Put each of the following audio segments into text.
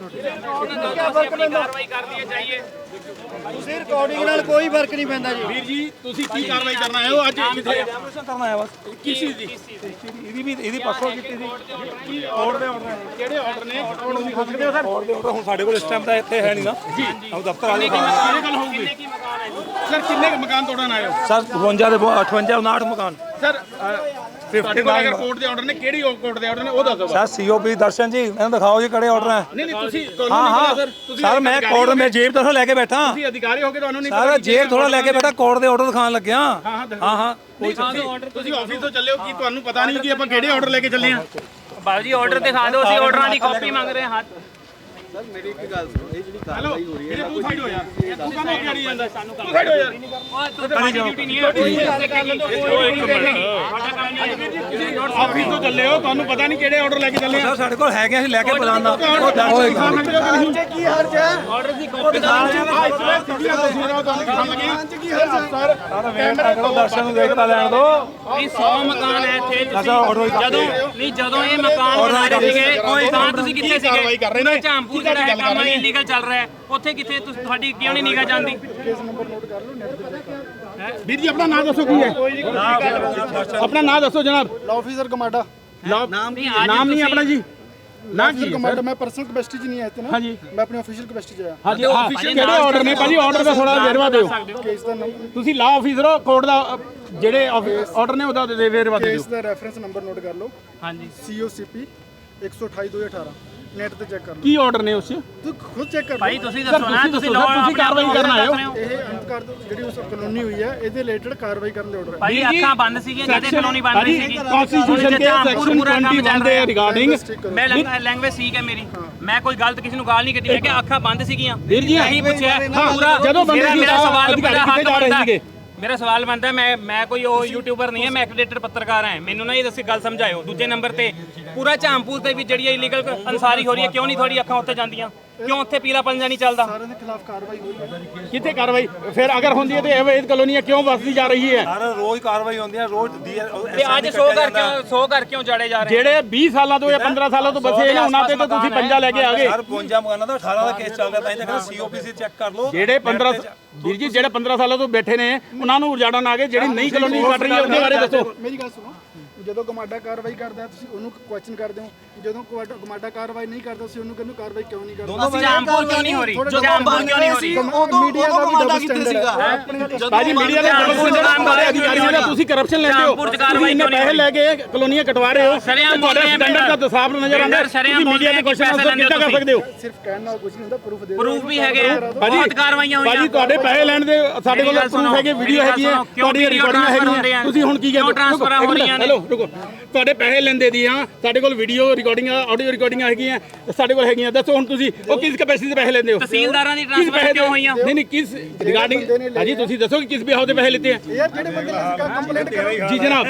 ਕਾਰਵਾਈ ਕਰਨੀ ਚਾਹੀਏ ਤੁਸੀਂ ਰਿਕਾਰਡਿੰਗ ਨਾਲ ਕੋਈ ਫ਼ਰਕ ਨਹੀਂ ਪੈਂਦਾ ਜੀ। ਵੀਰ ਜੀ ਤੁਸੀਂ ਕੀ ਕਾਰਵਾਈ ਕਰਨ ਆਏ ਹੋ? ਅੱਜ ਕਿੱਥੇ ਕਰਨਾ ਆਇਆ ਬਸ। ਕਿਸ ਚੀਜ਼ ਦੀ? ਇਹਦੀ ਵੀ ਇਹਦੀ ਪਰਸੋਂ ਕੀਤੀ ਸੀ। ਕੀ ਆਰਡਰ ਨੇ? ਕਿਹੜੇ ਆਰਡਰ ਨੇ? ਆਰਡਰ ਤੁਸੀਂ ਖਾ ਸਕਦੇ ਹੋ ਸਰ ਔਰ ਦੇ order ਹੁਣ ਸਾਡੇ ਕੋਲ ਇਸ ਟਾਈਮ ਤਾਂ ਇੱਥੇ ਹੈ ਨਹੀਂ ਨਾ। ਜੀ ਆਪ ਦਫ਼ਤਰ ਆ ਜਾਓ ਕਿਹੜੇ ਗੱਲ ਹੋਊਗੀ ਸਰ ਕਿੰਨੇ ਮਕਾਨ ਤੋੜਨ ਆਏ ਹੋ? ਸਰ 52 ਦੇ 58 59 ਮਕਾਨ। ਸਰ ਤੁਹਾਡੇ ਕੋਲ ਅਗਰ ਕੋਰਟ ਦੇ ਆਰਡਰ ਨੇ ਕਿਹੜੀ ਕੋਰਟ ਦੇ ਆਰਡਰ ਨੇ ਉਹ ਦੱਸੋ। ਸਰ ਸੀਓਪੀ ਦਰਸ਼ਨ ਜੀ ਮੈਨੂੰ ਦਿਖਾਓ ਜੀ ਕਿਹੜੇ ਆਰਡਰ ਹੈ ਨਹੀਂ ਨਹੀਂ ਤੁਸੀਂ ਤੁਹਾਨੂੰ ਹਾਂ ਨਹੀਂ ਹਾਂ। ਪਤਾ ਸਰ। ਤੁਸੀਂ ਸਰ ਮੈਂ ਕੋਰਟ ਮੈਂ ਜੇਬ ਤੋਂ ਲੈ ਕੇ ਬੈਠਾ। ਤੁਸੀਂ ਅਧਿਕਾਰੀ ਹੋ ਕੇ ਤੁਹਾਨੂੰ ਨਹੀਂ ਸਰ ਜੇਬ ਥੋੜਾ ਲੈ ਕੇ ਬੈਠਾ ਕੋਰਟ ਦੇ ਆਰਡਰ ਦਿਖਾਉਣ ਲੱਗਿਆ। ਹਾਂ, ਹਾਂ। ਹਾਂ ਹਾਂ। ਨਹੀਂ, ਤੁਸੀਂ- ਤੁਸੀਂ ਆਫਿਸ ਤੋਂ ਚੱਲੇ ਹੋ ਕੀ ਤੁਹਾਨੂੰ ਪਤਾ ਨਹੀਂ ਕਿ ਆਪਾਂ ਕਿਹੜੇ ਆਰਡਰ ਲੈ ਕੇ ਚੱਲੇ ਆ ਬਾਬੂ ਜੀ ਆਰਡਰ ਦਿਖਾ ਦਿਓ ਅਸੀਂ ਆਰਡਰਾਂ ਦੀ ਕਾਪੀ ਮੰਗ ਰਹੇ ਹਾਂ। ਹੱਥ ਹੈਲੋ ਮੇਰੇ ਤੂੰ ਸਾਈਡ ਹੋ ਯਾਰ ਤੂੰ ਕਾਹਨੂੰ ਅੱਗੇ ਅੜੀ ਜਾਂਦਾ ਸਾਨੂੰ ਤੂੰ ਸਾਈਡ ਹੋ ਯਾਰ ਤੁਹਾਡੀ ਡਿਊਟੀ ਨਹੀਂ ਹੈ ਕੋਈ ਆਫਿਸ ਤੋਂ ਚੱਲੇ ਹੋ ਤੁਹਾਨੂੰ ਪਤਾ ਨਹੀਂ ਕਿਹੜੇ ਆਰਡਰ ਲੈ ਕੇ ਚੱਲੇ ਆ ਸਰ ਸਾਡੇ ਕੋਲ ਹੈਗੇ ਅਸੀਂ ਲੈ ਕੇ ਬੁਲਾਉਂਦਾ ਉਹ ਦਰਸ਼ਨ ਦਿਖਾ ਸਕਦੇ ਹੋ ਕਿ ਨਹੀਂ ਕੀ ਹਰਜ ਹੈ ਆਰਡਰ ਦੀ ਕਾਪੀ ਦਰਸ਼ਨ ਨੂੰ ਦੇਖਦਾ ਲੈਣ ਦੋ 100 ਮਕਾਨ ਹੈ ਇੱਥੇ ਜਦੋਂ ਨਹੀਂ ਜਦੋਂ ਇਹ ਮਕਾਨ ਬਣਾ ਰਹੇ ਸੀਗੇ ਤਾਂ ਤੁਸੀਂ ਕਿੱਥੇ ਸੀਗੇ ਕਾਰਵਾਈ ਕਰ ਰਹੇ ਨੇ? ਝਾਂਪੂਰ ਜਿਹੜਾ ਹੈ ਕੰਮ ਇਲੀਗਲ ਚੱਲ ਰਿਹਾ ਹੈ। ਉੱਥੇ ਕਿੱਥੇ ਤੁਸੀਂ ਤੁਹਾਡੀ ਕਿਉਂ ਨਹੀਂ ਨਿਗਾਹ ਜਾਂਦੀ? ਵੀਰ ਜੀ ਆਪਣਾ ਨਾਮ ਦੱਸੋ ਕੀ ਹੈ? ਆਪਣਾ ਨਾਮ ਦੱਸੋ ਜਨਾਬ। ਆਫੀਸਰ ਕਮਾਂਡਾ ਨਾਮ ਨਹੀਂ ਨਾਮ ਨਹੀਂ ਆਪਣਾ ਜੀ। ਨਾ ਕੀ ਕਮਾਂਡਾ ਮੈਂ ਪਰਸਨਲ ਕਪੈਸਿਟੀ 'ਚ ਨਹੀਂ ਆਇਆ ਤੇ ਨਾ। ਹਾਂਜੀ। ਮੈਂ ਆਪਣੀ ਆਫੀਸ਼ੀਅਲ ਕਪੈਸਿਟੀ 'ਚ ਆਇਆ। ਹਾਂਜੀ ਆਫੀਸ਼ੀਅਲ ਕਿਹੜੇ ਆਰਡਰ ਨੇ? ਭਾਜੀ ਆਰਡਰ ਦਾ ਥੋੜਾ ਵੇਰਵਾ ਦਿਓ। ਕੇਸ ਦਾ ਨੰਬਰ ਤੁਸੀਂ ਲਾ ਆਫੀਸਰ ਹੋ ਕੋਰਟ ਦਾ ਅ, ਜਿਹੜੇ ਆਰਡਰ ਨੇ ਉਹਦਾ ਦੇ ਵੇਰਵਾ ਦਿਓ। ਕੇਸ ਦਾ ਰੈਫਰੈਂਸ ਨੰਬਰ ਨੋਟ ਕਰ ਲਓ। ਹਾਂਜੀ। COCP 128 2018 ਨੈਟ ਤੇ ਚੈੱਕ ਕਰ ਲਓ ਕੀ ਆਰਡਰ ਨੇ ਉਸ 'ਚ? ਤੂੰ ਖੁਦ ਚੈੱਕ ਕਰ ਭਾਈ ਤੁਸੀਂ ਦੱਸੋ ਨਾ ਤੁਸੀਂ ਲਾਓ ਤੁਸੀਂ ਕਾਰਵਾਈ ਕਰਨ ਆਏ ਹੋ। ਇਹ ਅੰਤ ਕਰ ਦਿਓ ਜਿਹੜੀ ਉਸ ਕਾਨੂੰਨੀ ਹੋਈ ਹੈ ਇਹਦੇ ਰਿਲੇਟਡ ਕਾਰਵਾਈ ਕਰਨ ਦੇ ਆਰਡਰ ਹੈ। ਭਾਈ ਅੱਖਾਂ ਬੰਦ ਸੀਗੀਆਂ ਜਿਹਦੇ ਕਲੋਨੀ ਬਣ ਰਹੀ ਸੀਗੀ। ਕਨਸਟੀਟਿਊਸ਼ਨ ਦੇ ਸੈਕਸ਼ਨ 21 ਦੇ ਰਿਗਾਰਡਿੰਗ ਮੈਂ ਲੈਂਗੁਏਜ ਠੀਕ ਹੈ ਮੇਰੀ। ਮੈਂ ਕੋਈ ਗਲਤ ਕਿਸੇ ਨੂੰ ਗਾਲ ਨਹੀਂ ਕੀਤੀ ਮੈਂ ਕਿ ਅੱਖਾਂ ਬੰਦ ਸੀਗੀਆਂ। ਵੀਰ ਜੀ, ਨਹੀਂ ਪੁੱਛਿਆ ਹਾਂ, ਪੂਰਾ ਜਦੋਂ ਬੰਦੇ ਤਾਂ ਸਵਾਲ ਮੇਰਾ ਕਿੱਥੇ ਜਾ ਰਹੇ ਸੀਗੇ? ਮੇਰਾ ਸਵਾਲ ਬਣਦਾ ਮੈਂ ਮੈਂ ਕੋਈ ਉਹ ਯੂਟਿਊਬਰ ਨਹੀਂ ਹੈ ਮੈਂ ਐਕ੍ਰੈਡਿਟਡ ਪੱਤਰਕਾਰ ਹਾਂ। ਮੈਨੂੰ ਨਾ ਇਹ ਦੱਸੀ ਗੱਲ ਸਮਝਾਇਓ। ਦੂਜੇ ਨੰਬਰ ਤੇ ਪੂਰਾ ਝਾਂਪੂਰ ਤੇ ਵੀ ਜਿਹੜੀ ਇਲੀਗਲ ਅਨਸਾਰੀ ਹੋ ਰਹੀ ਹੈ ਕਿਉਂ ਨਹੀਂ ਤੁਹਾਡੀ ਅੱਖਾਂ ਉੱਥੇ ਜਾਂਦੀਆਂ? ਕਿਉਂ ਉੱਥੇ ਪੀਲਾ ਪੰਜਾ ਨਹੀਂ ਚੱਲਦਾ? ਸਾਰਿਆਂ ਦੇ ਖਿਲਾਫ ਕਾਰਵਾਈ ਹੋਈ ਹੈ। ਕਿੱਥੇ ਕਾਰਵਾਈ? ਫਿਰ ਅਗਰ ਹੁੰਦੀ ਹੈ ਤੇ ਇਹ ਕਲੋਨੀਆਂ ਕਿਉਂ ਵਸਦੀ ਜਾ ਰਹੀ ਹੈ? ਸਰ ਰੋਜ਼ ਕਾਰਵਾਈ ਹੁੰਦੀ ਹੈ ਰੋਜ਼ ਤੇ ਅੱਜ 100 ਘਰ ਕਿਉਂ 100 ਘਰ ਕਿਉਂ ਜੜੇ ਜਾ ਰਹੇ? ਜਿਹੜੇ 20 ਸਾਲਾਂ ਤੋਂ ਜਾਂ 15 ਸਾਲਾਂ ਤੋਂ ਬਸੇ ਨੇ ਉਹਨਾਂ ਤੇ ਤਾਂ ਤੁਸੀਂ ਪੰਜਾ ਲੈ ਕੇ ਆ ਗਏ। ਸਰ 52 ਮਕਾਨਾਂ ਦਾ 18 ਦਾ ਕੇਸ ਚੱਲ ਰਿਹਾ ਤਾਂ ਇਹ ਕਹਿੰਦਾ ਸੀਓਪੀਸੀ ਚੈੱਕ ਕਰ ਲਓ। ਜਿਹੜੇ 15 ਵੀਰ ਜੀ ਜਿਹੜੇ 15 ਸਾਲਾਂ ਤੋਂ ਬੈਠੇ ਨੇ ਉਹਨਾਂ ਨੂੰ ਉਜਾੜਨ ਆ ਗਏ ਜਿਹੜੀ ਨਈ ਕਲੋਨੀ ਕੱਟ ਰਹੀ ਹੈ ਉਹਦੇ ਬਾਰੇ ਦੱਸੋ। ਮੇਰੀ ਗੱਲ ਸੁਣੋ। ਜਦੋਂ ਕਮਾਂਡਾ ਕਾਰਵਾਈ ਕਰਦਾ ਹੈ, ਤੁਸੀਂ ਉਹਨੂੰ ਕੁਐਸਚਨ ਕਰਦੇ ਹੋ ਜਦੋਂ ਕਮਾਂਡਾ ਕਮਾਂਡਾ ਕਾਰਵਾਈ ਨਹੀਂ ਕਰਦਾ ਤੁਸੀਂ ਉਹਨੂੰ ਕਹਿੰਦੇ ਹੋ ਕਾਰਵਾਈ ਕਿਉਂ ਨਹੀਂ ਕਰਦਾ? ਝਾਂਪੂਰ ਕਿਉਂ ਨਹੀਂ ਹੋ ਰਹੀ? ਝਾਂਪੂਰ ਕਿਉਂ ਨਹੀਂ ਹੋ ਰਹੀ? ਮੀਡੀਆ ਦਾ ਕਮਾਂਡਾ ਕਿੱਥੇ ਸੀਗਾ? ਬਾਜੀ ਮੀਡੀਆ ਦੇ ਝਾਂਪੂਰ ਚ ਕੰਮ ਸਾਰੇ ਅਧਿਕਾਰੀਆਂ ਦਾ ਤੁਸੀਂ ਕਰਪਸ਼ਨ ਲੈਂਦੇ ਹੋ। ਝਾਂਪੂਰ ਚ ਕਾਰਵਾਈ ਤੁਸੀਂ ਇੰਨੇ ਕਿਉਂ ਨਹੀਂ ਪੈਸੇ ਲੈ ਕੇ ਕਲੋਨੀਆਂ ਕਟਵਾ ਰਹੇ ਹੋ ਸ਼ਰੇਆਮ ਤੁਹਾਡਾ ਬੋਲਦੇ ਆ ਸਟੈਂਡਰਡ ਦਾ ਸਾਫ਼ ਨਜ਼ਰ ਆਉਂਦਾ। ਬਿਲਡਰ ਸ਼ਰੇਆਮ ਤੁਸੀਂ ਮੀਡੀਆ ਦੇ ਬੋਲਦੇ ਆ ਕਿ ਕੁਐਸਚਨ ਪੈਸੇ ਆਨਸਰ ਕਿੱਦਾਂ ਕਰ ਸਕਦੇ ਹੋ? ਸਿਰਫ ਕਹਿਣ ਨਾਲ ਕੁਝ ਨਹੀਂ ਹੁੰਦਾ ਪ੍ਰੂਫ ਦੇ ਦਿਓ। ਪ੍ਰੂਫ ਵੀ ਹੈਗੇ ਆ। ਬਹੁਤ ਕਾਰਵਾਈਆਂ ਹੋਈਆਂ। ਬਾਜੀ ਤੁਹਾਡੇ ਪੈਸੇ ਲੈਣ ਦੇ ਸਾਡੇ ਕੋਲ ਪ੍ਰੂਫ ਹੈਗੇ ਵੀਡੀਓ ਹੈਗੀ ਹੈ video ਰਿਕਾਰਡਿੰਗਾਂ ਆ? ਤੁਸੀਂ ਹੁਣ ਕੀ ਕਹਿੰਦੇ transfer ਹੋ ਰਹੀਆਂ ਨੇ? ਹੈਲੋ ਰੁਕੋ ਤੁਹਾਡੇ ਪੈਸੇ ਲੈਂਦੇ ਦੀਆਂ ਸਾਡੇ ਕੋਲ ਵੀਡੀਓ ਰਿਕਾਰਡਿੰਗਾਂ ਆਡੀਓ ਰਿਕਾਰਡਿੰਗਾਂ ਹੈਗੀਆਂ ਸਾਡੇ ਕੋਲ ਹੈਗੀਆਂ। ਦੱਸੋ ਹੁਣ ਤੁਸੀਂ ਉਹ ਕਿਸ ਕੈਪੈਸਿਟੀ ਦੇ ਪੈਸੇ ਲੈਂਦੇ ਹੋ? ਤਹਿਸੀਲਦਾਰਾਂ ਦੀ ਟ੍ਰਾਂਸਫਰ ਕਿਉਂ ਹੋਈਆਂ? ਨਹੀਂ ਨਹੀਂ ਕਿਸ ਰਿਗਾਰਡਿੰਗ ਹਾਂਜੀ ਤੁਸੀਂ ਦੱਸੋ ਕਿ ਕਿਸ ਬਿਹਾਵ ਦੇ ਪੈਸੇ ਲਿੱਤੇ ਆ? ਯਾਰ ਜਿਹੜੇ ਬੰਦੇ ਨੇ ਕੰਪਲੇਂਟ ਕਰੋ। ਜੀ ਜਨਾਬ।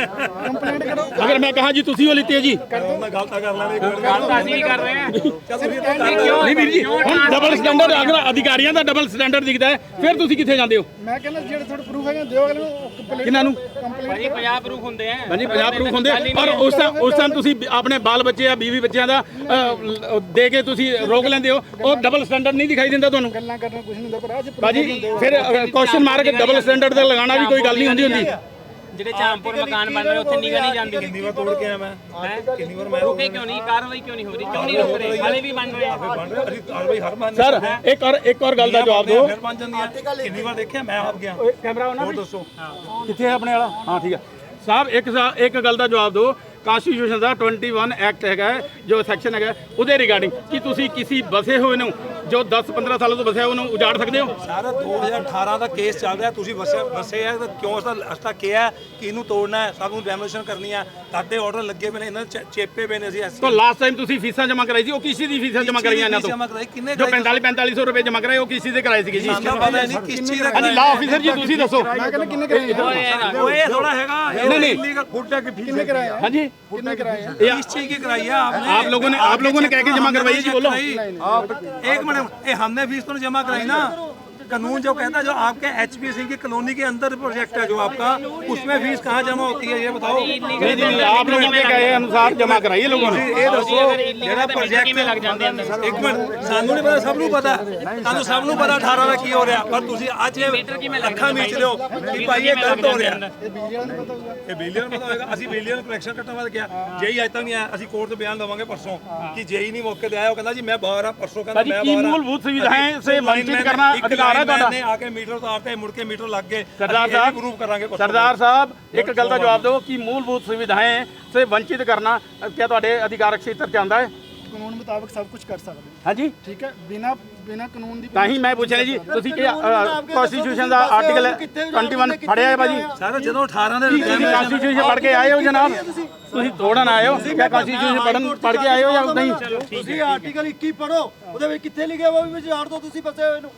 ਕੰਪਲੇਂਟ ਕਰੋ। ਅਗਰ ਮੈਂ ਕਹਾਂ ਜੀ ਤੁਸੀਂ ਉਹ ਲਿੱਤੇ ਆ ਜੀ। ਮੈਂ ਗਲਤਾ ਕਰ ਲਾਂਗੇ ਗੱਲ ਤਾਂ ਅਸੀਂ ਵੀ ਕਰ ਰਹੇ ਹਾਂ। ਨਹੀਂ ਵੀਰ ਜੀ ਹੁਣ ਡਬਲ ਸਟੈਂਡਰਡ ਅਗਰ ਅਧਿਕਾਰੀਆਂ ਦਾ ਡਬਲ ਸਟੈਂਡਰਡ ਦਿਖਦਾ ਹੈ। ਫਿਰ ਤੁਸੀਂ ਕਿੱਥੇ ਜਾਂਦੇ ਹੋ? ਮੈਂ ਕਹਿੰਦਾ ਜਿਹੜੇ ਤੁਹਾਡੇ ਪ੍ਰੂਫ ਹੈਗੇ ਦਿਓ ਅਗਲੇ ਨੂੰ ਕੰਪਲੇਂਟ ਕਿਹਨਾਂ ਨੂੰ? ਕੰਪਲੇਂਟ ਭਾਜੀ 50 ਪ੍ਰੂਫ ਹੁੰਦੇ ਆ। ਹਾਂਜੀ ਪੰਜਾਬ ਪ੍ਰੂਫ ਹੁੰਦੇ ਪਰ ਉਸ ਟਾਈਮ ਉਸ ਟਾਈਮ ਤੁਸੀਂ ਆਪਣੇ ਬਾਲ ਬੱਚੇ ਆ ਬੀਵੀ ਬੱਚਿਆਂ ਦਾ ਲ- ਦੇ ਕੇ ਤੁਸੀਂ ਰੋਕ ਲੈਂਦੇ ਹੋ। ਉਹ ਡਬਲ ਸਟੈਂਡਰਡ ਨਹੀਂ ਦਿਖਾਈ ਦਿੰਦਾ ਤੁਹਾਨੂੰ? ਗੱਲਾਂ ਕਰਨਾ ਕੁਝ ਨਹੀਂ ਹੁੰਦਾ ਪਰ ਅੱਜ ਬਾਜੀ ਫਿਰ ਕੁਐਸਚਨ ਮਾਰਕ ਡਬਲ ਸਟੈਂਡਰਡ ਦਾ ਲਗਾਉਣਾ ਵੀ ਕੋਈ ਗੱਲ ਨਹੀਂ ਹੁੰਦੀ ਹੁੰਦੀ। ਜਿਹੜੇ ਝਾਂਪੁਰ ਮਕਾਨ ਬਣ ਰਹੇ ਉੱਥੇ ਨਿਗਾਹ ਨਹੀਂ ਜਾਂਦੀ। ਕਿੰਨੀ ਵਾਰ ਤੋੜ ਕੇ ਆਇਆ ਮੈਂ? ਕਿੰਨੀ ਵਾਰ ਮੈਂ ਰੁਕੇ ਕਿਉਂ ਨਹੀਂ ਕਾਰਵਾਈ ਕਿਉਂ ਨਹੀਂ ਹੋ ਰਹੀ? ਕਿਉਂ ਨਹੀਂ ਰੁਕ ਰਹੇ ਹਾਲੇ ਵੀ ਬਣ ਰਹੇ ਆ। ਬਣ ਰਿਹਾ ਅਸੀਂ ਕਾਰਵਾਈ ਹਰ ਮੰਨ ਸਰ ਇੱਕ ਔਰ ਇੱਕ ਔਰ ਗੱਲ ਦਾ ਜਵਾਬ ਦਿਓ। ਫਿਰ ਬਣ ਜਾਂਦੀ ਹੈ ਕਿੰਨੀ ਵਾਰ ਦੇਖਿਆ? ਮੈਂ ਆਪ ਗਿਆ। ਕੈਮਰਾ ਉਹਨਾਂ ਦੱਸੋ। ਕਿੱਥੇ ਹੈ ਆਪਣੇ ਵਾਲਾ? ਹਾਂ ਠੀਕ ਹੈ। ਸਾਹਿਬ ਇੱਕ ਸਾ- ਇੱਕ ਗੱਲ ਦਾ ਜਵਾਬ ਦਿਓ। ਕਾਨਸਟੀਟਿਊਸ਼ਨ ਦਾ 21 ਐਕਟ ਹੈਗਾ ਹੈ, ਜੋ ਸੈਕਸ਼ਨ ਹੈਗਾ ਹੈ, ਉਹਦੇ ਰਿਗਾਰਡਿੰਗ ਕਿ ਤੁਸੀਂ ਕਿਸੇ ਬਸੇ ਹੋਏ ਨੂੰ ਜੋ 10 15 ਸਾਲਾਂ ਤੋਂ ਬਸਿਆ ਉਹਨੂੰ ਉਜਾੜ ਸਕਦੇ ਹੋ ਸਾਰਾ 2018 ਦਾ ਕੇਸ ਚੱਲ ਰਿਹਾ ਤੁਸੀਂ ਵਸੇ ਵਸੇ ਹੈ ਤਾਂ ਕਿਉਂ ਉਸ ਦਾ ਅਸਤਾ ਕਿਹਾ ਹੈ ਕਿ ਇਹਨੂੰ ਤੋੜਨਾ ਹੈ ਸਾਨੂੰ ਡੈਮੋਲੀਸ਼ਨ ਕਰਨੀ ਹੈ ਤੁਹਾਡੇ ਆਰਡਰ ਲੱਗੇ ਪਏ ਨੇ ਇਹਨਾਂ ਦੇ ਚੇ- ਚੇਪੇ ਪਏ ਨੇ ਅਸੀਂ ਐਸੀ ਤਾਂ ਲਾਸਟ ਟਾਈਮ ਤੁਸੀਂ ਫੀਸਾਂ ਜਮ੍ਹਾਂ ਕਰਾਈ ਸੀ ਉਹ ਕਿਸੇ ਦੀ ਫੀਸਾਂ ਜਮ੍ਹਾਂ ਕਰਾਈਆਂ ਇਹਨਾਂ ਤੋਂ ਜਮ੍ਹਾਂ ਕਰਾਈ ਕਿੰਨੇ ਜੋ 45 4500 ਰੁਪਏ ਜਮ੍ਹਾਂ ਕਰਾਏ ਉਹ ਕਿਸੇ ਦੇ ਕਰਾਏ ਸੀਗੇ ਜੀ ਸਾਨੂੰ ਪਤਾ ਨਹੀਂ ਕਿਸ ਚੀਜ਼ ਦਾ ਹਾਂਜੀ ਲਾ ਆਫੀਸਰ ਜੀ ਤੁਸੀਂ ਦੱਸੋ ਮੈਂ ਕਹਿੰਦਾ ਕਿੰਨੇ ਕਰਾਏ ਉਹ ਇਹ ਥੋੜਾ ਹੈਗਾ नहीं, नहीं। इलीगल फूड की फीस ਕਿੰਨੇ ਕਰਾਏ ਆ? ਹਾਂਜੀ ਕਿੰਨੇ ਕਰਾਏ ਆ? किस चीज की कराई है आपने आप लोगों ने आप लोगों ने कह के जमा करवाई जी बोलो आप एक मिनट ये हमने फीस तो नहीं जमा कराई ना कानून जो कहता है जो आपके एचपीसी की कॉलोनी के अंदर प्रोजेक्ट है जो आपका उसमें फीस कहाँ जमा होती है ये बताओ। ਨਹੀਂ ਜੀ ਆਪ ਲੋਕਾਂ ਨੇ ਕਹੇ ਅਨੁਸਾਰ ਜਮ੍ਹਾਂ ਆਇਆ ਅਸੀਂ ਕੋਰਟ ਬਿਆਨ ਦੇਵਾਂਗੇ ਪਰਸੋਂ ਕਿ ਜੇਈ ਮੌਕੇ ਤੇ ਆਇਆ ਕਹਿੰਦਾ ਜੀ ਮੈਂ ਬਾਹਰ ਪਰਸੋਂ ਹੈ ਤੁਹਾਡਾ? ਨੇ ਆ ਕੇ ਮੀਟਰ ਉਤਾਰਤੇ ਮੁੜ ਕੇ ਮੀਟਰ ਲੱਗ ਗਏ। ਸਰਦਾਰ ਸਾਹਿਬ ਗਰੂਪ ਕਰਾਂਗੇ ਸਰਦਾਰ ਸਾਹਿਬ ਇੱਕ ਗੱਲ ਦਾ ਜਵਾਬ ਦਿਓ ਕਿ ਮੂਲਭੂਤ ਸੁਵਿਧਾਵਾਂ ਸੇ ਵੰਚਿਤ ਕਰਨਾ ਕਿਆ ਤੁਹਾਡੇ ਅਧਿਕਾਰਕ ਖੇਤਰ ਚ ਆਉਂਦਾ ਹੈ? ਕਾਨੂੰਨ ਮੁਤਾਬਕ ਸਭ ਕੁਝ ਕਰ ਸਕਦੇ ਹਾਂਜੀ। ਠੀਕ ਹੈ? ਬਿਨਾ ਬਿਨਾ ਕਾਨੂੰਨ ਦੀ ਤਾਂ ਹੀ ਮੈਂ ਪੁੱਛ ਜੀ ਤੁਸੀਂ ਕਿ ਕਨਸਟੀਟਿਊਸ਼ਨ ਦਾ ਆਰਟੀਕਲ 21 ਫੜਿਆ ਹੈ ਬਾਜੀ ਸਰ ਜਦੋਂ 18 ਦੇ ਕਨਸਟੀਟਿਊਸ਼ਨ ਪੜ ਕੇ ਆਏ ਹੋ ਜਨਾਬ? ਤੁਸੀਂ ਤੋੜਨ ਆਏ ਹੋ? ਕਿਆ ਕਨਸਟੀਟਿਊਸ਼ਨ ਪੜਨ ਪੜ ਕੇ ਆਏ ਹੋ ਜਾਂ ਨਹੀਂ? ਤੁਸੀਂ ਆਰਟੀਕਲ 21 ਪੜੋ ਉਹਦੇ ਵਿੱਚ ਕਿੱਥੇ ਲਿਖਿਆ ਹੋਇਆ ਵੀ ਵਿਚਾਰ ਦੋ ਤੁਸੀਂ ਬਸੇ ਇਹਨੂੰ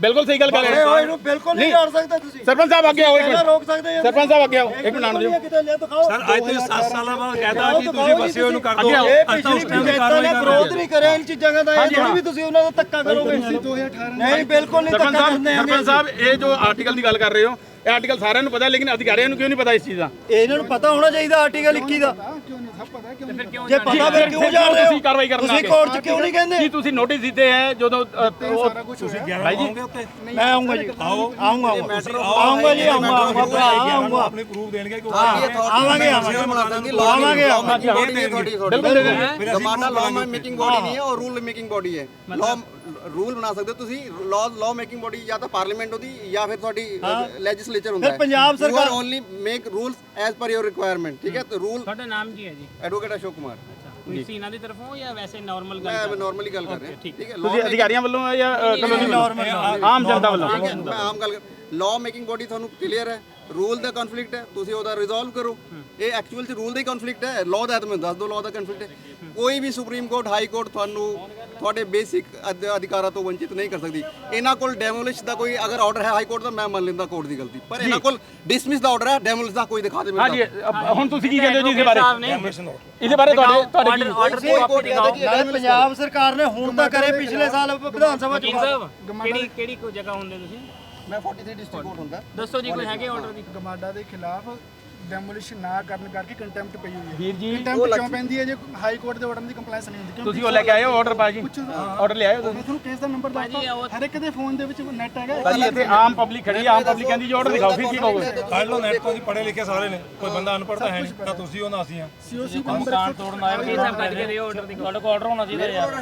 ਬਿਲਕੁਲ ਸਹੀ ਗੱਲ ਕਰ ਰਹੇ ਹੋ। ਨੂੰ ਬਿਲਕੁਲ ਨਹੀਂ ਕਰ ਸਕਦੇ ਤੁਸੀਂ। ਸਰਪੰਚ ਸਾਹਿਬ ਅੱਗੇ ਆਓ ਇੱਕ ਮਿੰਟ। ਰੋਕ ਸਕਦੇ ਸਰਪੰਚ ਸਾਹਿਬ ਅੱਗੇ ਆਓ। ਇੱਕ ਮਿੰਟ ਆਣ ਦਿਓ। ਸਰ ਅੱਜ ਤੋਂ 7 ਸਾਲਾਂ ਬਾਅਦ ਕਹਿਤਾ ਕਿ ਤੁਸੀਂ ਵਸੇ ਹੋਏ ਨੂੰ ਕਰ ਦਿਓ ਤਾਂ ਉਸ ਪਿਛਲੀ ਟਾਈਮ ਦੀ ਕਾਰਵਾਈ ਨੇ ਕਰ ਵਿਰੋਧ ਨਹੀਂ ਕਰਿਆ ਇਨ ਚੀਜ਼ਾਂ ਦਾ। ਇਹ ਵੀ ਤੁਸੀਂ ਉਹਨਾਂ ਦਾ ਧੱਕਾ ਕਰੋਗੇ। 2018 ਨਹੀਂ ਬਿਲਕੁਲ ਨਹੀਂ ਧੱਕਾ ਕਰਦੇ ਸਰਪੰਚ ਸਾਹਿਬ ਇਹ ਜੋ ਆਰਟੀਕਲ ਦੀ ਗੱਲ ਕਰ ਰਹੇ ਹੋ ਇਹ ਆਰਟੀਕਲ ਸਾਰਿਆਂ ਨੂੰ ਪਤਾ ਹੈ ਲੇਕਿਨ ਅਧਿਕਾਰੀਆਂ ਨੂੰ ਕਿਉਂ ਨਹੀਂ ਪਤਾ ਇਸ ਚੀਜ਼ ਦਾ? ਇਹਨਾਂ ਨੂੰ ਪਤਾ ਹੋਣਾ ਚਾਹੀਦਾ ਆਰਟੀਕਲ 21 ਦਾ। ਕਿਉਂ ਨਹੀਂ ਸਭ ਪਤਾ ਹੈ ਕਿਉਂ ਨਹੀਂ ਜੇ ਪਤਾ ਫਿਰ ਕਿਉਂ ਜਾ ਰਹੇ ਹੋ? ਤੁਸੀਂ ਕਾਰਵਾਈ ਕਰਨ ਤੁਸੀਂ ਲੱਗੇ। ਕੋਰਟ 'ਚ ਕਿਉਂ ਨਹੀਂ ਕਹਿੰਦੇ? ਕੀ ਤੁਸੀਂ ਨੋਟਿਸ ਦਿੱਤੇ ਹੈ ਜਦੋਂ ਅ, ਉਹ ਸਾਰਾ ਕੁਝ ਹੋਇਆ। ਭਾਈ ਜੀ। ਆਉਂਗੇ ਉੱਤੇ ਮੈਂ ਆਉਂਗਾ ਜੀ। ਆਓ। ਆਉਂਗਾ ਆਉਂਗਾ। ਜੀ ਆਉਂਗਾ ਆਉਂਗਾ ਭਰਾ ਆਉਂਗਾ। ਆਪਣੇ ਪ੍ਰੂਫ ਦੇਣਗੇ ਕਿ ਆਵਾਂਗੇ ਆਵਾਂਗੇ। ਆਵਾਂਗੇ ਆਵਾਂਗੇ। ਗਮਾਡਾ ਲਾਅ ਮੇਕਿੰਗ ਬੋਡੀ ਨਹੀਂ ਹੈ ਉਹ ਰੂਲ ਮੇਕਿੰਗ ਬੋਡੀ ਹੈ। ਲਾਅ ਰੂਲ ਬਣਾ ਸਕਦੇ ਹੋ? ਤੁਸੀਂ ਲਾਅ ਲਾਅ ਮੇਕਿੰਗ ਬੋਡੀ ਜਾਂ ਤਾਂ ਪਾਰਲੀਮੈਂਟ ਹੁੰਦੀ ਜਾਂ ਫਿਰ ਤੁਹਾਡੀ ਲੈਜਿਸਲੇਚਰ ਹੁੰਦਾ ਫਿਰ ਪੰਜਾਬ ਸਰਕਾਰ- only make rules as per ਯੋਰ ਰਿਕੁਆਇਰਮੈਂਟ ਠੀਕ ਹੈ? ਤੇ ਰੂਲ ਤੁਹਾਡਾ ਨਾਮ ਕੀ ਹੈ ਜੀ? ਐਡਵੋਕੇਟ ਅਸ਼ੋਕ ਕੁਮਾਰ। ਤੁਸੀਂ ਇਹਨਾਂ ਦੀ ਤਰਫੋਂ ਜਾਂ ਵੈਸੇ ਨਾਰਮਲ ਗੱਲ ਮੈਂ ਨਾਰਮਲੀ ਗੱਲ ਕਰ ਰਿਹਾ। ਠੀਕ ਹੈ। ਤੁਸੀਂ ਅਧਿਕਾਰੀਆਂ ਵੱਲੋਂ ਹੈ ਜਾਂ ਕਲੋਨੀ ਵੱਲੋਂ? ਆਮ ਜਨਤਾ ਵੱਲੋਂ। ਹੈ ਮੈਂ ਆਮ ਗੱਲ ਲਾਅ ਮੇਕਿੰਗ ਬੋਡੀ ਤੁਹਾਨੂੰ ਕਲੀਅਰ ਹੈ ਰੂਲ ਦਾ ਕਨਫਲਿਕਟ ਹੈ ਤੁਸੀਂ ਉਹਦਾ ਰਿਜ਼ੋਲਵ ਕਰੋ। ਇਹ ਐਕਚੁਅਲ ਚ ਰੂਲ ਦਾ ਹੀ ਕਨਫਲਿਕਟ ਹੈ ਲਾਅ ਦਾ ਤਾਂ ਮੈਨੂੰ ਦੱਸ ਦਿਓ ਲਾਅ ਦਾ ਕਨਫਲਿਕਟ ਹੈ। ਕੋਈ ਵੀ ਸੁਪਰੀਮ ਕੋਰਟ ਹਾਈ ਕੋਰਟ ਤੁਹਾਨੂੰ ਤੁਹਾਡੇ ਬੇਸਿਕ ਅਧਿਕਾਰਾਂ ਤੋਂ ਵੰਚਿਤ ਨਹੀਂ ਕਰ ਸਕਦੀ। ਇਹਨਾਂ ਕੋਲ ਡੈਮੋਲਿਸ਼ ਦਾ ਕੋਈ ਅਗਰ ਆਰਡਰ ਹੈ ਹਾਈ ਕੋਰਟ ਦਾ ਮੈਂ ਮੰਨ ਲੈਂਦਾ ਕੋਰਟ ਦੀ ਗਲਤੀ। ਪਰ ਇਹਨਾਂ ਕੋਲ ਡਿਸਮਿਸ ਦਾ ਆਰਡਰ ਹੈ ਡੈਮੋਲਿਸ਼ ਦਾ ਕੋਈ ਦਿਖਾ ਦੇ ਮੈਨੂੰ ਹਾਂਜੀ ਹੁਣ ਤੁਸੀਂ ਕੀ ਕਹਿੰਦੇ ਹੋ ਜੀ ਇਸ ਬਾਰੇ? ਇਹਦੇ ਬਾਰੇ ਤੁਹਾਡੇ ਤੁਹਾਡੇ ਕੀ ਆਰਡਰ ਦੀ ਪੰਜਾਬ ਸਰਕਾਰ ਨੇ ਹੁਣ ਤਾਂ ਕਰੇ ਪਿਛਲੇ ਸਾਲ ਵਿਧਾਨ ਸਭਾ 'ਚ ਕਿਹੜੀ ਕਿਹੜੀ ਕੋ ਜਗ੍ਹਾ ਹੁੰਦੇ ਤੁਸੀਂ? ਮੈਂ 43 ਡਿਸਟ੍ਰਿਕਟ ਕੋਰਟ ਹੁੰਦਾ। ਦੱਸੋ ਜੀ ਕੋਈ ਹੈਗੇ ਆਰਡਰ ਦੀ? ਗਮਾਡਾ ਦੇ ਖਿਲਾਫ ਡੈਮੋਲਿਸ਼ਨ ਨਾ ਕਰਨ ਕਰਕੇ ਕੰਟੈਂਪਟ ਪਈ ਹੋਈ ਹੈ। ਵੀਰ ਜੀ ਕੰਟੈਂਪਟ ਕਿਉਂ ਪੈਂਦੀ ਹੈ ਜੇ ਹਾਈ ਕੋਰਟ ਦੇ ਆਰਡਰ ਦੀ ਕੰਪਲਾਈਂਸ ਨਹੀਂ ਹੁੰਦੀ? ਕਿਉਂ ਤੁਸੀਂ ਉਹ ਲੈ ਕੇ ਆਏ ਹੋ ਆਰਡਰ ਬਾਜੀ ਆਰਡਰ ਲੈ ਆਏ ਹੋ। ਤੁਸੀਂ? ਤੁਹਾਨੂੰ ਕੇਸ ਦਾ ਨੰਬਰ ਦੱਸਦਾ। ਹਰ ਇੱਕ ਦੇ ਫੋਨ ਦੇ ਵਿੱਚ ਨੈਟ ਹੈਗਾ। ਭਾਜੀ ਇੱਥੇ ਆਮ ਪਬਲਿਕ ਖੜੀ ਹੈ ਆਮ ਪਬਲਿਕ ਕਹਿੰਦੀ ਜੀ ਆਰਡਰ ਦਿਖਾਓ ਫਿਰ ਕੀ ਕਹੋਗੇ? ਕੱਢ ਲਓ ਨੈਟ ਤੋਂ ਜੀ ਪੜ੍ਹੇ ਲਿਖੇ ਸਾਰੇ ਨੇ। ਕੋਈ ਬੰਦਾ ਅਨਪੜ੍ਹ ਤਾਂ ਹੈ ਨਹੀਂ ਨਾ ਤੁਸੀਂ ਹੋ। ਨਾ ਅਸੀਂ ਆ ਸੀਓਸੀ ਮਕਾਨ ਤੋੜਨ ਆਏ ਵਕੀਲ ਸਾਹਿਬ ਕੱਢ ਕੇ ਦਿਓ ਆਰਡਰ ਦੀ ਤੁਹਾਡੇ ਕੋਲ ਆਰਡਰ ਹੋਣਾ ਚਾਹੀਦਾ ਯਾਰ।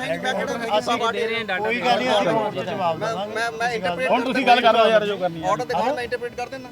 ਅਸੀਂ ਦੇ ਰਹੇ ਹਾਂ ਡਾਟਾ ਕੋਈ ਗੱਲ ਨਹੀਂ ਅਸੀਂ ਜਵਾਬ ਦੇਵਾਂਗੇ। ਮੈਂ ਮੈਂ ਇੰਟਰਪ੍ਰੀਟ ਹੁਣ ਤੁਸੀਂ ਗੱਲ ਕਰ ਰਹੇ ਹੋ ਯਾਰ ਜੋ ਕਰਨੀ ਹੈ। ਆਰਡਰ ਦਿਖਾਓ ਮੈਂ ਇੰਟਰਪ੍ਰੀਟ ਕਰ ਦਿੰਦਾ।